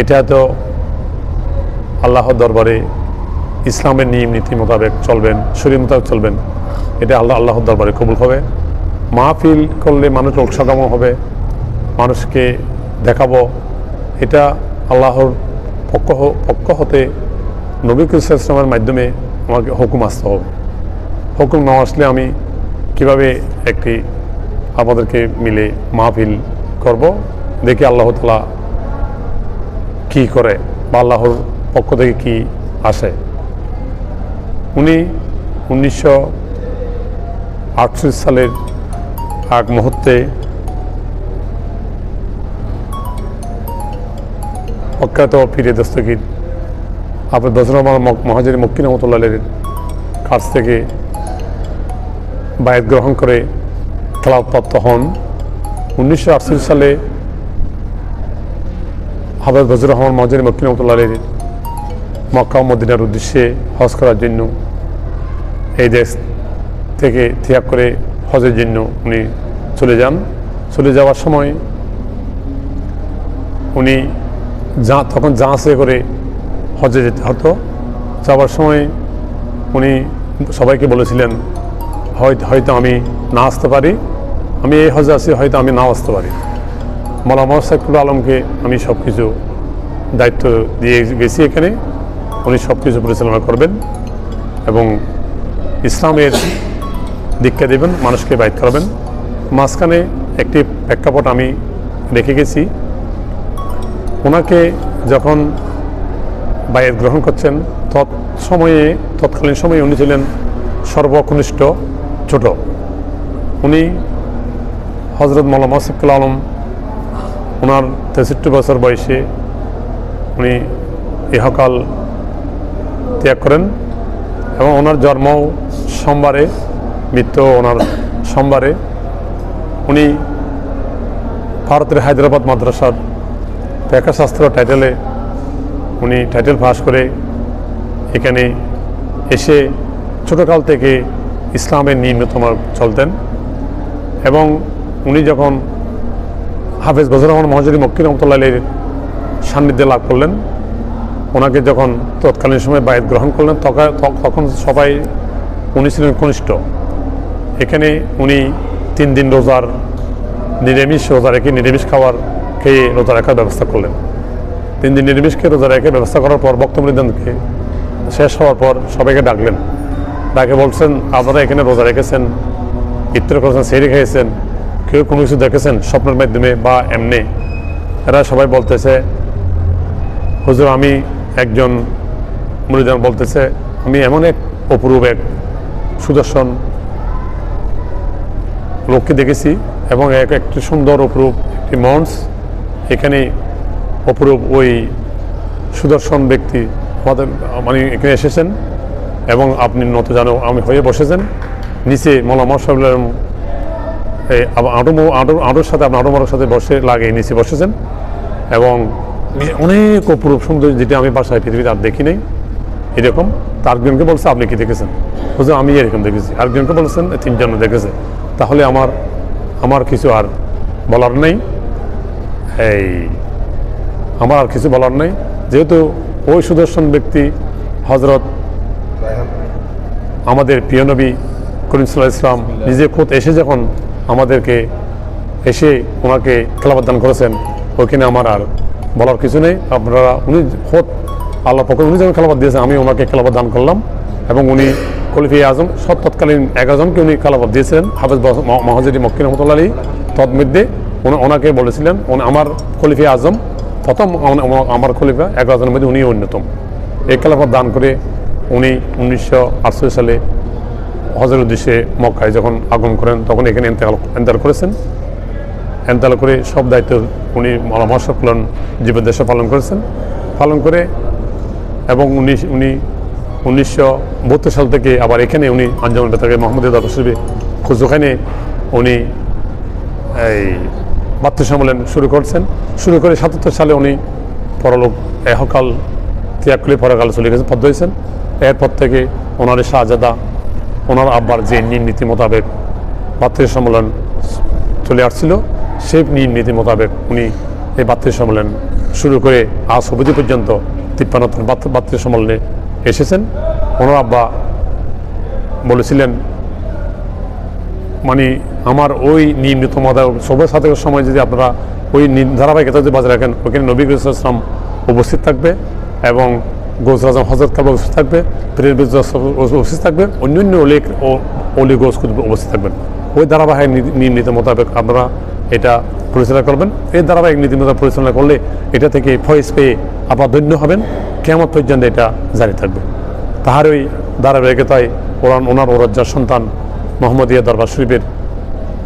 এটা তো আল্লাহর দরবারে ইসলামের নিয়ম, নীতি মোতাবেক চলবেন শরীর মোতাবেক চলবেন। এটা আল্লাহ, আল্লাহর দরবারে কবুল হবে। মাহফিল করলে মানুষ সকামও হবে, মানুষকে দেখাবো। এটা আল্লাহর পক্ষ পক্ষ হতে নবী ইসলামের মাধ্যমে আমাকে হুকুম আসতে হবে। হুকুম না আসলে আমি কীভাবে একটি আমাদেরকে মিলে মাহফিল করব? দেখি আল্লাহ তালা কি করে বা আল্লাহর পক্ষ থেকে কি আসে? উনি উনিশশো আটত্রিশ সালের এক মুহূর্তে প্রখ্যাত পীরে দস্তগীর আপনার দশরমা মহাজির মক্কিন রহমতুল্লাহের কাছ থেকে বায়াত গ্রহণ করে খেলাপ্রাপ্ত হন। উনিশশো আটত্রিশ সালে হাফেজ বজর রহমান মহাজির মক্কিন রহমতুল্লাহের মক্কা মদিনার উদ্দেশ্যে হজ করার জন্য এই দেশ থেকে ত্যাগ করে হজের জন্য উনি চলে যান। চলে যাওয়ার সময় উনি যা, তখন জাহাজে করে হজে যেতে হতো। যাওয়ার সময় উনি সবাইকে বলেছিলেন, হয়তো হয়তো আমি না আসতে পারি। আমি এই হজে আছি, হয়তো আমি নাও আসতে পারি। মৌলানা সাইকুল আলমকে আমি সব কিছু দায়িত্ব দিয়ে গেছি এখানে। উনি সব কিছু পরিচালনা করবেন এবং ইসলামের দীক্ষা দেবেন, মানুষকে বাইট করাবেন। মাঝখানে একটি প্রেক্ষাপট আমি রেখে গেছি। ওনাকে যখন বায়ের গ্রহণ করছেন তৎ সময়ে তৎকালীন সময়ে উনি ছিলেন সর্বকনিষ্ঠ ছোট। উনি হজরত মৌলানা সাইকুল আলম ওনার তেষট্টি বছর বয়সে উনি ইহকাল ত্যাগ করেন এবং ওনার জন্ম সোমবারে, মৃত্যু ওনার সোমবারে। উনি ভারতের হায়দ্রাবাদ মাদ্রাসার প্রেক্ষাশাস্ত্র টাইটেলে উনি টাইটেল পাস করে এখানে এসে ছোটোকাল থেকে ইসলামের নিয়মিতম চলতেন। এবং উনি যখন হাফেজ বজর রহমান মহাজরি মক্কি রহমতুল্লাহের সান্নিধ্যে লাভ করলেন। ওনাকে যখন তৎকালীন সময় বায়াত গ্রহণ করলেন তখন সবাই উনি ছিলেন কনিষ্ঠ। এখানে উনি তিন দিন রোজার, নিরামিষ রোজা রেখে নিরামিষ খাবার খেয়ে রোজা রাখার ব্যবস্থা করলেন। তিন দিন নিরামিষ খেয়ে রোজা রেখে ব্যবস্থা করার পর বক্তব্য নিদানকে শেষ হওয়ার পর সবাইকে ডাকলেন। ডাকে বলছেন, আপনারা এখানে রোজা রেখেছেন ইত্তর করেছেন সেরি খেয়েছেন কেউ কোনো কিছু দেখেছেন স্বপ্নের মাধ্যমে বা এমনি? এরা সবাই বলতেছে, হুজুর, আমি একজন মুরিদান বলতেছে, আমি এমন এক অপরূপ এক সুদর্শন লোককে দেখেছি এবং এক একটি সুন্দর অপরূপ একটি মঞ্চ, এখানে অপরূপ ওই সুদর্শন ব্যক্তি আমাদের মানে এখানে এসেছেন এবং আপনি নত জানো আমি হয়ে বসেছেন। নিচে এই আবার আঁটু আঁটু আঁটুর সাথে আপনার আঁটুমার সাথে বসে লাগিয়ে নিচে বসেছেন। এবং অনেক অপরূপ সুন্দর যেটা আমি বাসায় পৃথিবীতে আর দেখি নাই। এরকম। আরেকজনকে বলছে, আপনি কি দেখেছেন? বুঝলেন আমি এরকম দেখেছি। আরেকজনকে বলছেন তিনজন দেখেছে। তাহলে আমার আমার কিছু আর বলার নেই। এই, আমার আর কিছু বলার নেই। যেহেতু ওই সুদর্শন ব্যক্তি হজরত আমাদের প্রিয় নবী করিম ইসলাম নিজে খোদ এসে যখন আমাদেরকে এসে ওনাকে খেলাবাদ দান করেছেন, ওইখানে আমার আর বলার কিছু নেই। আপনারা উনি খোদ আল্লাহ পক্ষ উনি যখন খেলাবাদ দিয়েছেন, আমি ওনাকে খেলাবাদ দান করলাম এবং উনি খলিফি আজম সৎ তৎকালীন এগারোজনকে উনি খেলাবাদ দিয়েছিলেন, হাফেজ মহাজির মক্কিন রহমতুল্লাহ আলী তৎমধ্যে। উনি ওনাকে বলেছিলেন আমার খলিফি আজম, প্রথম আমার- খলিফা, এগারোজনের মধ্যে উনি অন্যতম। এই খেলাফত দান করে উনি উনিশশো আটষট্টি সালে হজের উদ্দেশ্যে মক্কায় যখন আগমন করেন, তখন এখানে এন্তেকাল এন্তেকাল করেছেন। এন্তেকাল করে সব দায়িত্ব উনি মহাসফলন জীবদ্দেশে পালন করেছেন। পালন করে এবং উনি উনি উনিশশো বত্রিশ সাল থেকে আবার এখানে উনি আঞ্জামান বেতাকে মোহাম্মদ হিসেবে খুঁজোখানে উনি এই মাতৃ সম্মেলন শুরু করছেন। শুরু করে সাতাত্তর সালে উনি পরলোক এহকাল ত্যাগ করে পরকাল চলে গেছেন পদ্ম হয়েছেন এরপর থেকে ওনার শাহজাদা ওনার আব্বার যে নিয়ম নীতি মোতাবেক মাতৃ সম্মেলন চলে আসছিল, সেই নিয়ম নীতি মোতাবেক উনি এই মাতৃ সম্মেলন শুরু করে আজ অবধি পর্যন্ত তিপ্পান্নতম বাত্রী সম্মেলনে এসেছেন। ওনার আব্বা বলেছিলেন মানে আমার ওই নিয়মিত মতায় সবার সাথে সময় যদি আপনারা ওই ধারাবাহিকতা যদি বাজায় রাখেন, ওখানে নবী ইসলাম উপস্থিত থাকবে এবং গোস আজম হজরত কাবা উপস্থিত থাকবে, পীরের বীর উপস্থিত থাকবে, অন্যান্য অলি ও অলি গোস কুতুব উপস্থিত থাকবেন। ওই ধারাবাহিক নীতি- মোতাবেক আপনারা এটা পরিচালনা করবেন। এই ধারাবাহিক নীতি মোতাবেক পরিচালনা করলে এটা থেকে ফয়েজ পেয়ে আবার ধন্য হবেন। কেমন পর্যন্ত এটা জারি থাকবে। তাহার ওই ধারাবাহিকতায় ওরান ওনার ওরজ্জার সন্তান মোহাম্মদিয়া দরবার শরীফের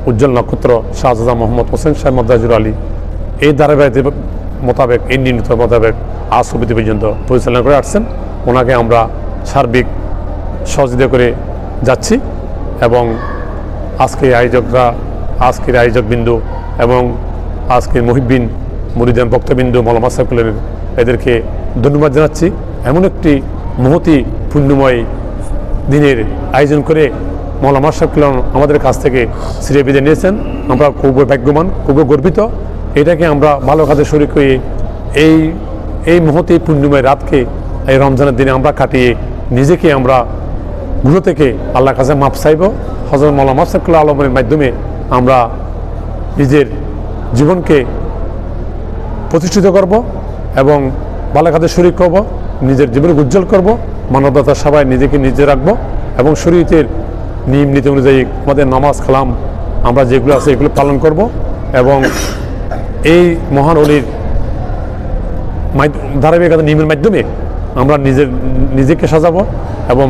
উজ্জ্বল নক্ষত্র শাহজাদা মোহাম্মদ হোসেন শাহ মদাজুর আলী এই ধারাবাহিক মোতাবেক নির্ণীত মোতাবেক আজ সমিতি পর্যন্ত পরিচালনা করে আসছেন। ওনাকে আমরা সার্বিক সহযোগিতা করে যাচ্ছি এবং আজকে আয়োজকরা, আজকের আয়োজক বিন্দু এবং আজকের মহিবিন, মুরিদান বক্তবিন্দু মৌলামা সাইকুলের এদেরকে ধন্যবাদ জানাচ্ছি। এমন একটি মহতি পুণ্যময় দিনের আয়োজন করে মৌলামা সাহেব আমাদের কাছ থেকে সিরিয়ে বিদায় নিয়েছেন। আমরা খুবই ভাগ্যবান, খুবই গর্বিত এটাকে আমরা ভালো কাজে শরিক হয়ে এই এই মুহূর্তে পুণ্যময় রাতকে, এই রমজানের দিনে আমরা কাটিয়ে নিজেকে আমরা গুলো থেকে আল্লাহর কাছে মাপ চাইব। হজরত মৌলামা সাইকুল্লাহ আলমের মাধ্যমে আমরা নিজের জীবনকে প্রতিষ্ঠিত করব এবং ভালো কাজে শরিক করব, নিজের জীবনকে উজ্জ্বল করব, মানবতার সবাই নিজেকে নিজে রাখব এবং শরীরের নিয়ম নীতি অনুযায়ী আমাদের নামাজ কালাম আমরা যেগুলো আছে এগুলো পালন করব এবং এই মহান অলির ধারাবাহিকতা নিয়মের মাধ্যমে আমরা নিজের নিজেকে সাজাবো এবং